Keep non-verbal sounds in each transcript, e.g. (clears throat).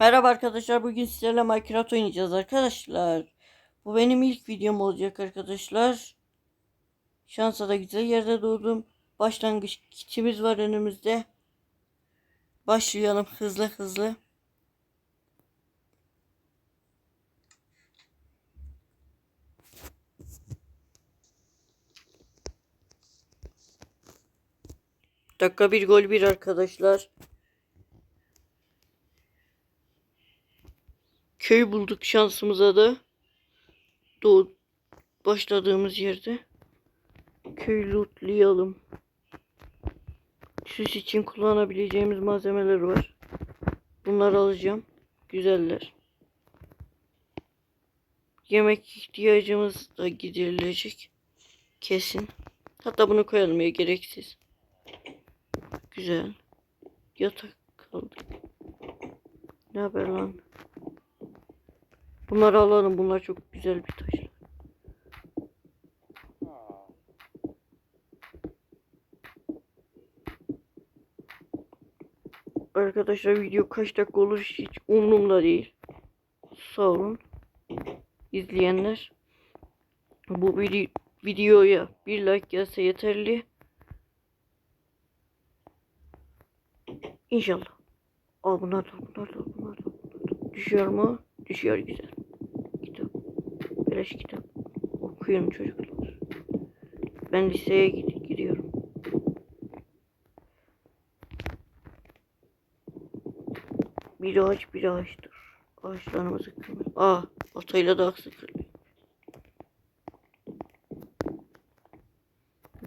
Merhaba arkadaşlar. Bugün sizlerle Minecraft oynayacağız arkadaşlar. Bu benim ilk videom olacak arkadaşlar. Şansa da güzel yerde doğdum. Başlangıç kitimiz var önümüzde. Başlayalım hızlı hızlı. Dakika bir gol bir arkadaşlar. Köy bulduk şansımıza da. Doğu başladığımız yerde. Köy lootlayalım. Süs için kullanabileceğimiz malzemeler var. Bunları alacağım. Güzeller. Yemek ihtiyacımız da giderilecek. Kesin. Hatta bunu koyalım ya gereksiz. Güzel. Yatak kaldık. Ne haber lan? Bunları alalım. Bunlar çok güzel bir taşlar. Arkadaşlar video kaç dakika olur hiç umurumda değil. Sağ olun. izleyenler. Bu vide- videoya bir like gelse yeterli. İnşallah. Aa bunlar da bunlar da bunlar da. Düşüyor mu? Düşüyor güzel. Beleş kitap. Okuyorum çocuklar. Ben liseye gid- gidiyorum. Bir ağaç bir ağaçtır. Ağaçlarımızı kırmayalım. Aa, atayla da aksı kırılıyor.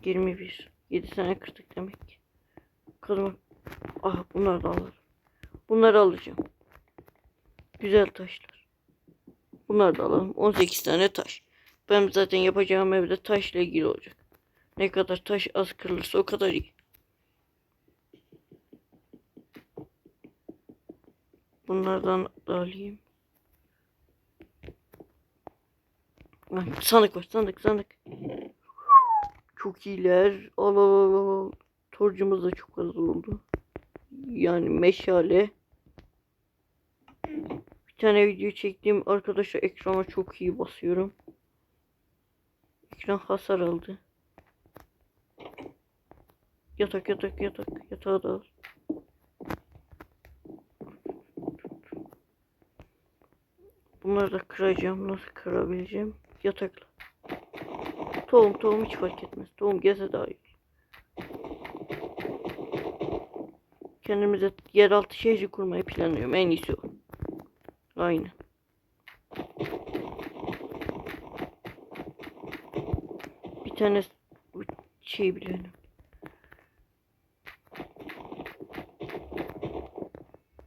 21. 7 sene kırdık demek ki. Kırma. Ah bunları da alalım. Bunları alacağım. Güzel taşlar. Bunları da alalım. 18 tane taş. Ben zaten yapacağım evde taşla ilgili olacak. Ne kadar taş az kırılırsa o kadar iyi. Bunlardan da alayım. Ah, Sandık var sandık sandık. Çok iyiler. Al al al. Torcumuz da çok az oldu. Yani meşale. Tane video çektim. Arkadaşlar ekrana çok iyi basıyorum. Ekran hasar aldı. Yatak yatak yatak. Yatağı da al. Bunları da kıracağım. Nasıl kırabileceğim? Yatakla. Tohum tohum hiç fark etmez. Tohum gelse daha iyi. Kendimize yeraltı şehri kurmayı planlıyorum. En iyisi o. Aynen. Bir tane şey biliyorum.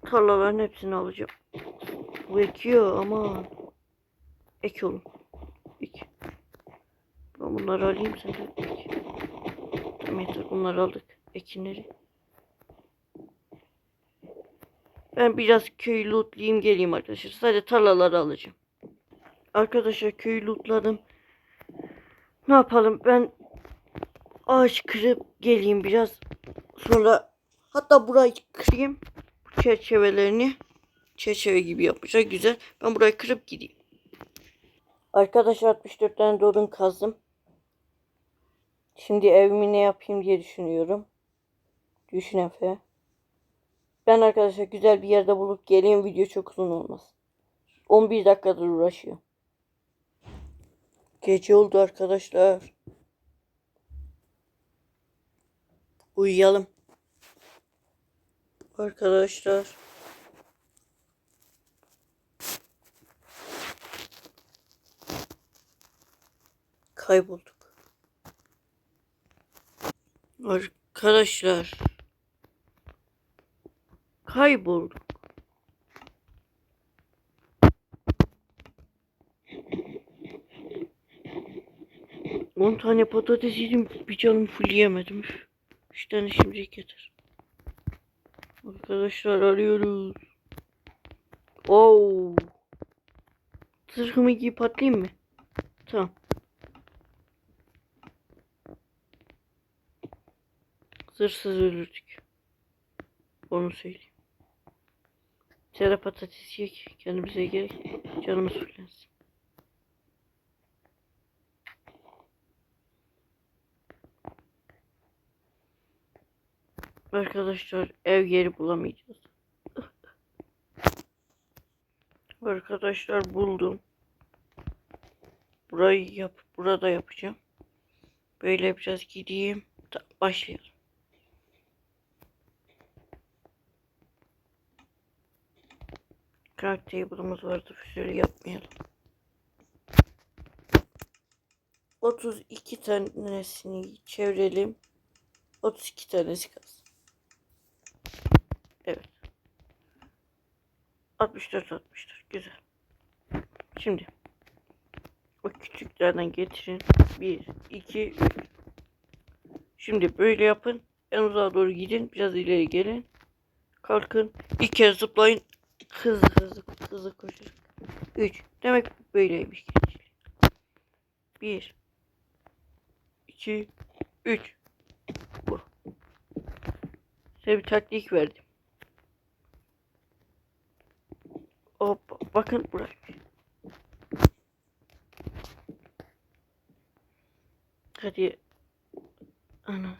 Tarlaların hepsini alacağım. Bu ekiyor ama ek oğlum. Ek. Ben bunları alayım sen de ek. Tamam yeter bunları aldık. Ekinleri. Ben biraz köyü lootlayayım geleyim arkadaşlar. Sadece tarlaları alacağım. Arkadaşlar köyü lootladım. Ne yapalım ben ağaç kırıp geleyim biraz. Sonra hatta burayı kırayım. Çerçevelerini çerçeve gibi yapmışlar. Güzel. Ben burayı kırıp gideyim. Arkadaşlar 64 tane dorun kazdım. Şimdi evimi ne yapayım diye düşünüyorum. Düşün Efe. Ben arkadaşlar güzel bir yerde bulup geleyim. Video çok uzun olmaz. 11 dakikadır uğraşıyor. Gece oldu arkadaşlar. Uyuyalım. Arkadaşlar. Kaybolduk. Arkadaşlar. Kaybolduk. On tane patates yedim. Bir canım full yemedim. Üç tane şimdilik yeter. Arkadaşlar arıyoruz. Oo. Zırhımı giyip atlayayım mı? Tamam. Zırhsız ölürdük. Onu söyleyeyim. Tane patates yiyek. Kendimize gerek. Canımız fullensin. Arkadaşlar ev yeri bulamayacağız. (laughs) Arkadaşlar buldum. Burayı yap, burada yapacağım. Böyle yapacağız. Gideyim. Ta- başlayalım. Craft table'ımız vardı. Şöyle yapmayalım. 32 tanesini çevirelim. 32 tanesi kalsın. Evet. 64 64 güzel. Şimdi o küçüklerden getirin. 1 2 3 Şimdi böyle yapın. En uzağa doğru gidin. Biraz ileri gelin. Kalkın. İki kez zıplayın. Hızlı hızlı hızlı koşun. 3 Demek böyleymiş. 1 2 3 Bu. Size bir taktik verdim. Hop bakın buraya. Hadi. Ana.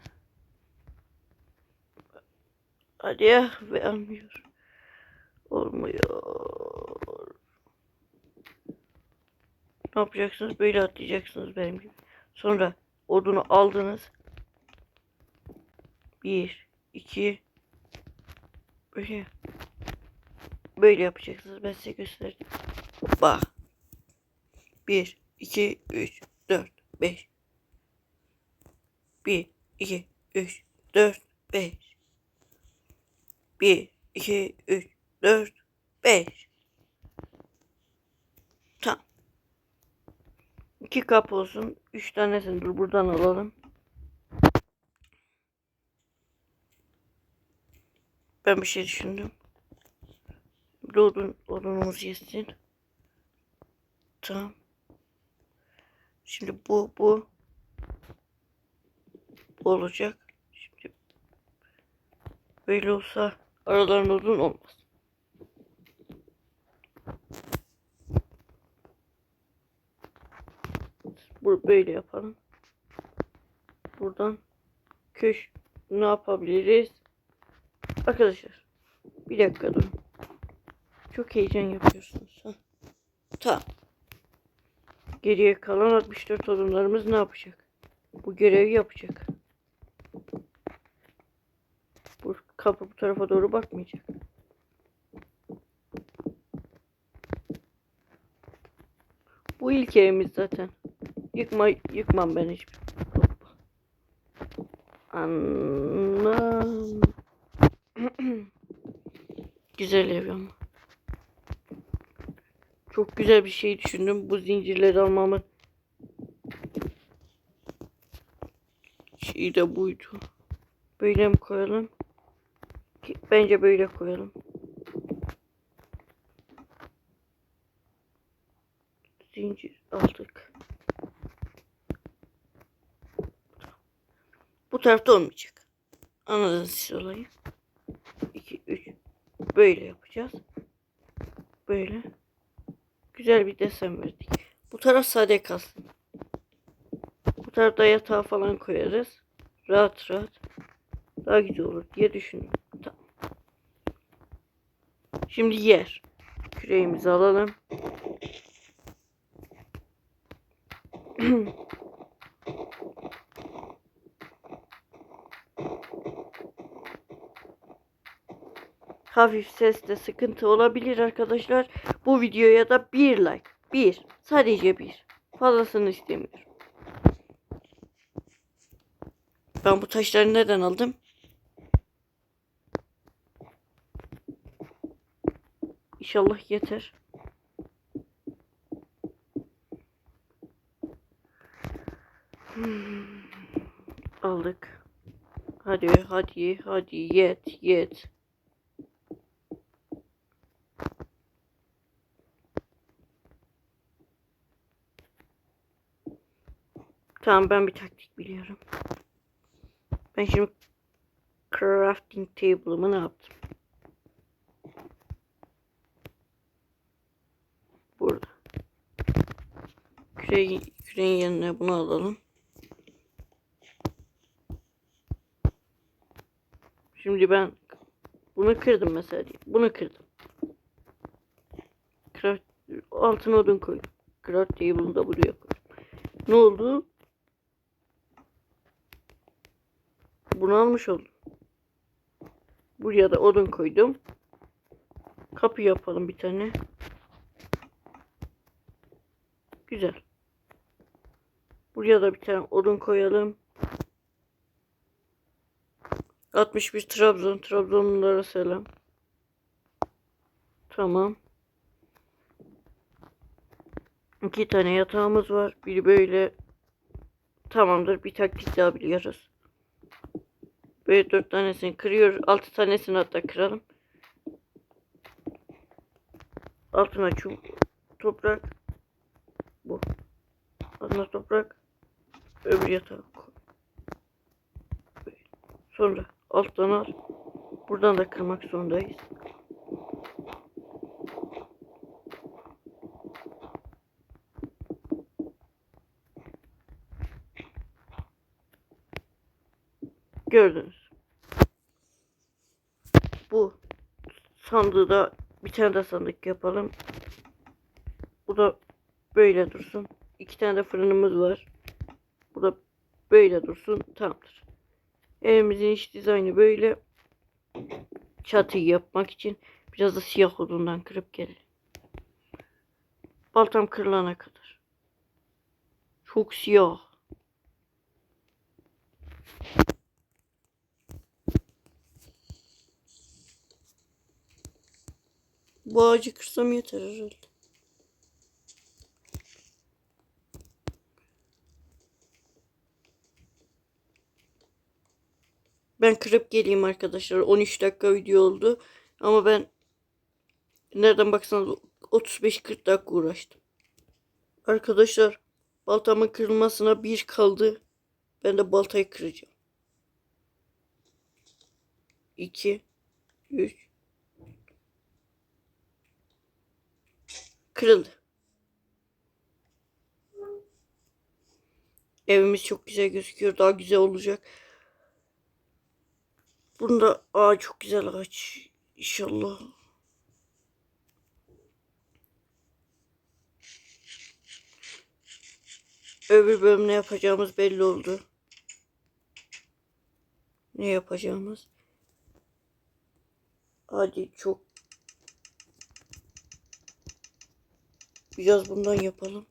Hadi ya ve almıyor. Olmuyor. Ne yapacaksınız? Böyle atlayacaksınız benim gibi. Sonra odunu aldınız. Bir, iki, böyle. Böyle yapacaksınız. Ben size gösterdim. Hoppa. Bir, iki, üç, dört, beş. Bir, iki, üç, dört, beş. Bir, iki, üç, dört, beş. Tamam. İki kap olsun. Üç tanesini dur buradan alalım. Ben bir şey düşündüm. Bir odun, odunumuz yesin. Tamam. Şimdi bu, bu. Bu olacak. Şimdi böyle olsa aralarında odun olmaz. Bu böyle yapalım. Buradan köş ne yapabiliriz? Arkadaşlar bir dakika durun. Çok heyecan yapıyorsunuz. Ha. Tamam. Geriye kalan 64 odunlarımız ne yapacak? Bu görevi yapacak. Bu kapı bu tarafa doğru bakmayacak. Bu ilk evimiz zaten. Yıkma, yıkmam ben. Hoppa. Anam. (clears throat) güzel ev ama. Çok güzel bir şey düşündüm. Bu zincirleri almamın şeyi de buydu. Böyle mi koyalım? Bence böyle koyalım. Zincir aldık. Tarafta olmayacak. Anladınız siz olayı. 2, 3. Böyle yapacağız. Böyle. Güzel bir desen verdik. Bu taraf sade kalsın. Bu tarafta yatağı falan koyarız. Rahat rahat. Daha güzel olur diye düşündüm. Tamam. Şimdi yer. Küreğimizi alalım. (clears throat) Hafif seste sıkıntı olabilir arkadaşlar. Bu videoya da bir like. Bir. Sadece bir. Fazlasını istemiyorum. Ben bu taşları neden aldım? İnşallah yeter. Hmm. Aldık. Hadi hadi hadi yet yet. Tamam ben bir taktik biliyorum. Ben şimdi crafting table'ımı ne yaptım? Burada. Küre, küreğin yerine bunu alalım. Şimdi ben bunu kırdım mesela. Bunu kırdım. Craft, altına odun koy. Craft table'ını da buraya. Ne oldu? Bunu almış oldum. Buraya da odun koydum. Kapı yapalım bir tane. Güzel. Buraya da bir tane odun koyalım. 61 Trabzon. Trabzonlulara selam. Tamam. İki tane yatağımız var. Biri böyle. Tamamdır. Bir taktik daha biliyoruz. Böyle dört tanesini kırıyoruz. Altı tanesini hatta kıralım. Altına çubuk, toprak. Bu. Altına toprak. Öbür yatağı koy. Sonra alttan al. Buradan da kırmak zorundayız. Gördünüz. Bu sandığı da bir tane de sandık yapalım. Bu da böyle dursun. İki tane de fırınımız var. Bu da böyle dursun. Tamamdır. Evimizin iç dizaynı böyle. Çatıyı yapmak için biraz da siyah odundan kırıp gelelim. Baltam kırılana kadar. Çok siyah. Bu ağacı kırsam yeter herhalde. Ben kırıp geleyim arkadaşlar. 13 dakika video oldu. Ama ben nereden baksanız 35-40 dakika uğraştım. Arkadaşlar baltamın kırılmasına bir kaldı. Ben de baltayı kıracağım. 2 3 Kırıldı. Evimiz çok güzel gözüküyor. Daha güzel olacak. Bunda aa çok güzel ağaç. İnşallah. Öbür bölüm ne yapacağımız belli oldu. Ne yapacağımız? Hadi çok Biraz bundan yapalım.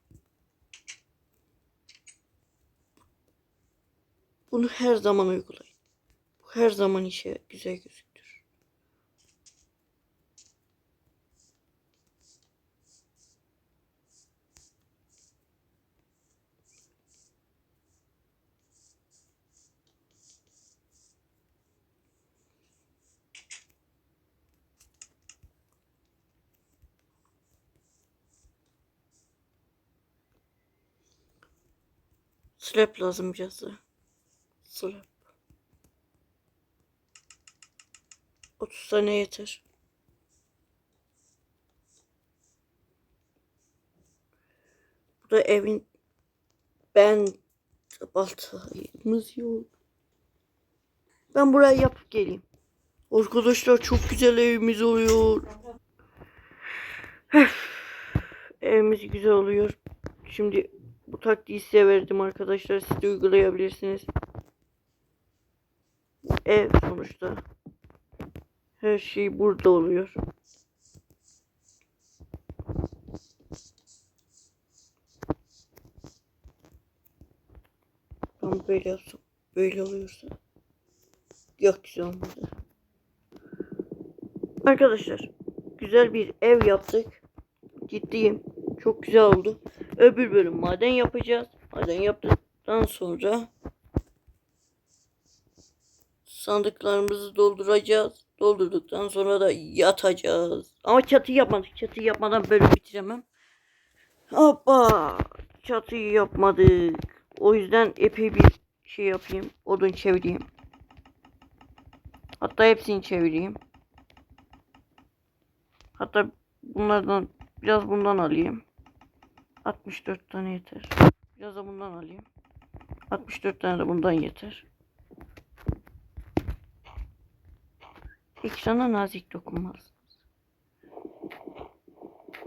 Bunu her zaman uygulayın. Bu her zaman işe güzel gözüktür. Slap lazım biraz da. Slap. 30 tane yeter. Bu da evin ben baltayımız yok. Ben burayı yapıp geleyim. Arkadaşlar çok güzel evimiz oluyor. Evimiz güzel oluyor. Şimdi bu taktiği size verdim arkadaşlar. Siz de uygulayabilirsiniz. Ev sonuçta. Her şey burada oluyor. Ben böyle yapsam. Böyle oluyorsa. Yok güzel olmadı. Arkadaşlar. Güzel bir ev yaptık. Ciddiyim. Çok güzel oldu. Öbür bölüm maden yapacağız. Maden yaptıktan sonra sandıklarımızı dolduracağız. Doldurduktan sonra da yatacağız. Ama çatı yapmadık. Çatı yapmadan bölüm bitiremem. Hoppa. Çatıyı yapmadık. O yüzden epey bir şey yapayım. Odun çevireyim. Hatta hepsini çevireyim. Hatta bunlardan biraz bundan alayım. 64 tane yeter. Biraz da bundan alayım. 64 tane de bundan yeter. Ekrana nazik dokunmalısınız.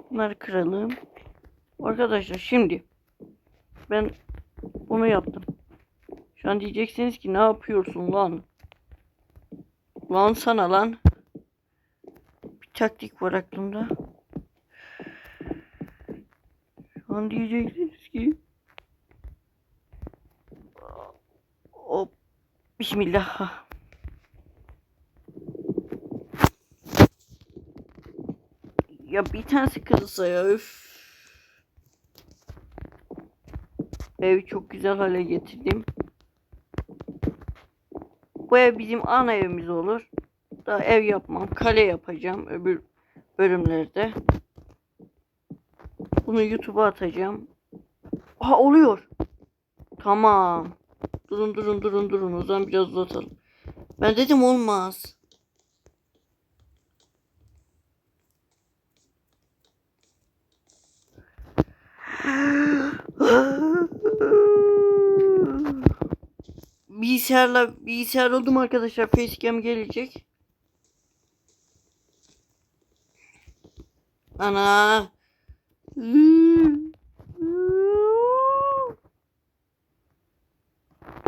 Bunları kıralım. Arkadaşlar şimdi ben bunu yaptım. Şu an diyeceksiniz ki ne yapıyorsun lan? Lan sana lan. Bir taktik var aklımda. An diyeceksiniz ki Hop. Bismillah. Ya bir tanesi kırılsa ya üf. Evi çok güzel hale getirdim. Bu ev bizim ana evimiz olur. Daha ev yapmam. Kale yapacağım öbür bölümlerde. Bunu YouTube'a atacağım. Aha oluyor. Tamam. Durun durun durun durun. O zaman biraz uzatalım. Ben dedim olmaz. Bilgisayarla bilgisayar oldum arkadaşlar. Facecam gelecek. Ana.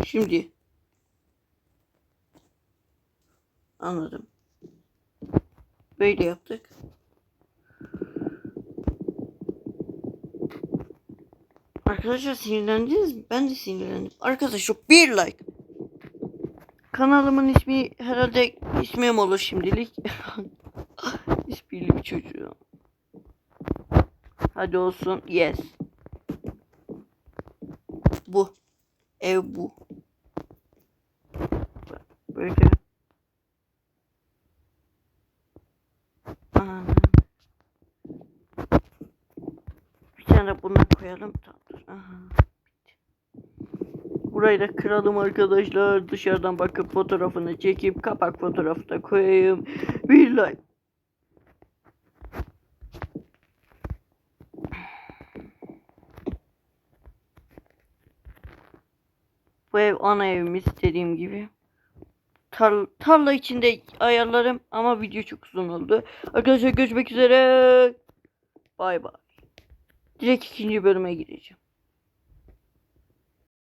Şimdi. Anladım. Böyle yaptık. Arkadaşlar sinirlendiniz mi? Ben de sinirlendim. Arkadaşlar bir like. Kanalımın ismi herhalde ismim olur şimdilik. (laughs) İsmili bir çocuğum. Hadi olsun. Yes. Bu. Ev bu. Böyle. Bir tane bunu koyalım. Tamamdır. Aha. Burayı da kıralım arkadaşlar. Dışarıdan bakıp fotoğrafını çekip kapak fotoğrafı da koyayım. Bir like. Ana evimiz dediğim gibi. Tar tarla içinde ayarlarım ama video çok uzun oldu. Arkadaşlar görüşmek üzere. Bay bay. Direkt ikinci bölüme gireceğim.